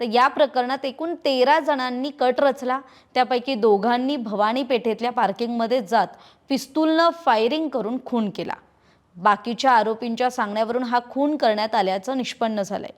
तर या प्रकरणात एकूण तेरा जणांनी कट रचला. त्यापैकी दोघांनी भवानी पेठेतल्या पार्किंगमध्ये जात पिस्तूलनं फायरिंग करून खून केला. बाकीच्या आरोपींच्या सांगण्यावरून हा खून करण्यात आल्याचं निष्पन्न झालंय.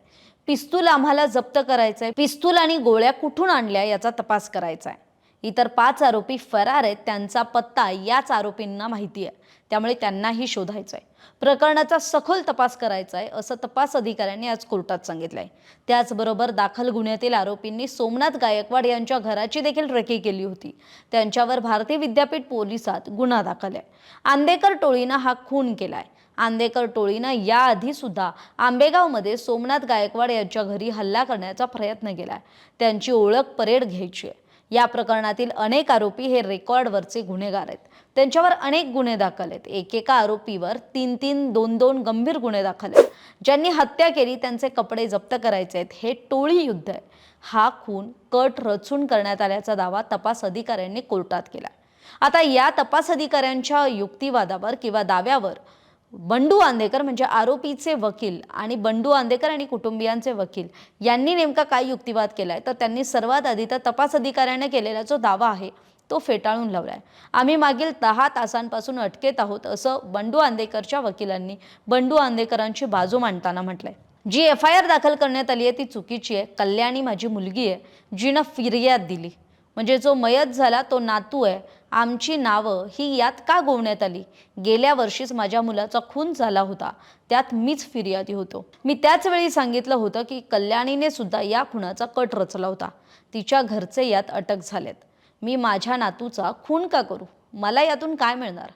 पिस्तूल आम्हाला जप्त करायचंय. पिस्तूल आणि गोळ्या कुठून आणल्या याचा तपास करायचा आहे इतर पाच आरोपी फरार आहेत त्यांचा पत्ता याच आरोपींना माहिती आहे. त्यामुळे त्यांनाही शोधायचं आहे प्रकरणाचा सखोल तपास करायचा आहे असं तपास अधिकाऱ्यांनी आज कोर्टात सांगितलंय. त्याचबरोबर दाखल गुन्ह्यातील आरोपींनी सोमनाथ गायकवाड यांच्या घराची देखील रेकी केली होती. त्यांच्यावर भारतीय विद्यापीठ पोलिसात गुन्हा दाखल आहे. आंदेकर टोळीनं हा खून केलाय. आंदेकर टोळीनं याआधी सुद्धा आंबेगावमध्ये सोमनाथ गायकवाड यांच्या घरी हल्ला करण्याचा प्रयत्न केलाय. त्यांची ओळख परेड घ्यायची आहे. या प्रकरणातील अनेक आरोपी हे रेकॉर्डवरचे गुन्हेगार आहेत. त्यांच्यावर अनेक गुन्हे दाखल आहेत. एकेका आरोपीवर तीन तीन दोन दोन गंभीर गुन्हे दाखल आहेत. ज्यांनी हत्या केली त्यांचे कपडे जप्त करायचे आहेत. हे टोळी युद्ध आहे. हा खून कट रचून करण्यात आल्याचा दावा तपास अधिकाऱ्यांनी कोर्टात केला. आता या तपास अधिकाऱ्यांच्या युक्तिवादावर किंवा दाव्यावर बंडू आंदेकर म्हणजे आरोपीचे वकील आणि बंडू आंदेकर आणि कुटुंबियांचे वकील यांनी नेमका काय युक्तिवाद केलाय? तर त्यांनी सर्वात आधी तर तपास अधिकाऱ्याने केलेला जो दावा आहे तो फेटाळून लावलाय. आम्ही मागील दहा तासांपासून अटकेत आहोत असं बंडू आंदेकरच्या वकिलांनी बंडू आंदेकरांची बाजू मांडताना म्हटलंय. जी एफ आय आर दाखल करण्यात आली आहे ती चुकीची आहे. कल्याणी माझी मुलगी आहे जिनं फिर्याद दिली. म्हणजे जो मयत झाला तो नातू आहे. आमची नावं ही यात का गोवण्यात आली? गेल्या वर्षीच माझ्या मुलाचा खून झाला होता. त्यात मीच फिर्यादी होतो. मी त्याच वेळी सांगितलं होतं की कल्याणीने सुद्धा या खुनाचा कट रचला होता. तिच्या घरचे यात अटक झालेत. मी माझ्या नातूचा खून का करू? मला यातून काय मिळणार?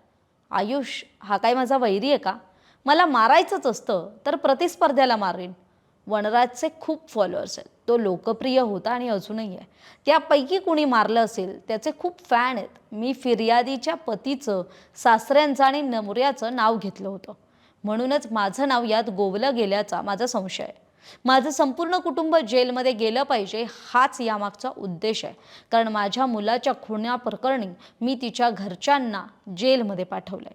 आयुष हा काय माझा वैरी आहे का? मला मारायचंच असतं तर प्रतिस्पर्ध्याला मारेन. वनराजचे खूप फॉलोअर्स आहेत. तो लोकप्रिय होता आणि अजूनही आहे. त्यापैकी कुणी मारलं असेल त्याचे खूप फॅन आहेत. मी फिर्यादीच्या पतीचं सासऱ्यांचं आणि नवऱ्याचं नाव घेतलं होतं. म्हणूनच माझं नाव यात गोवलं गेल्याचा माझा संशय आहे. माझं संपूर्ण कुटुंब जेलमध्ये गेलं पाहिजे हाच यामागचा उद्देश आहे. कारण माझ्या मुलाच्या खुण्याप्रकरणी मी तिच्या घरच्यांना जेलमध्ये पाठवलंय.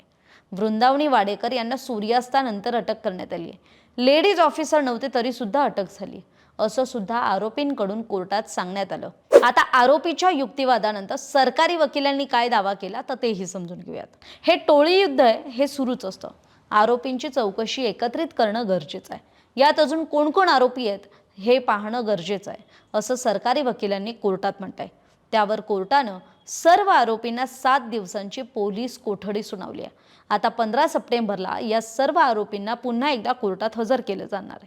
वृंदावनी वाडेकर यांना सूर्यास्तानंतर अटक करण्यात आली आहे लेडीज ऑफिसर नव्हते तरी सुद्धा अटक झाली. असं सुद्धा आरोपींकडून कोर्टात सांगण्यात आलं. आता आरोपीच्या युक्तिवादानंतर सरकारी वकिलांनी काय दावा केला तर तेही समजून घेऊयात. हे टोळी युद्ध आहे हे सुरूच असतं. आरोपींची चौकशी एकत्रित करणं गरजेचं आहे. यात अजून कोण कोण आरोपी आहेत हे पाहणं गरजेचं आहे असं सरकारी वकिलांनी कोर्टात म्हटलंय. त्यावर कोर्टानं सर्व आरोपींना सात दिवसांची पोलीस कोठडी सुनावली आहे. आता पंधरा सप्टेंबरला या सर्व आरोपींना पुन्हा एकदा कोर्टात हजर केलं जाणार आहे.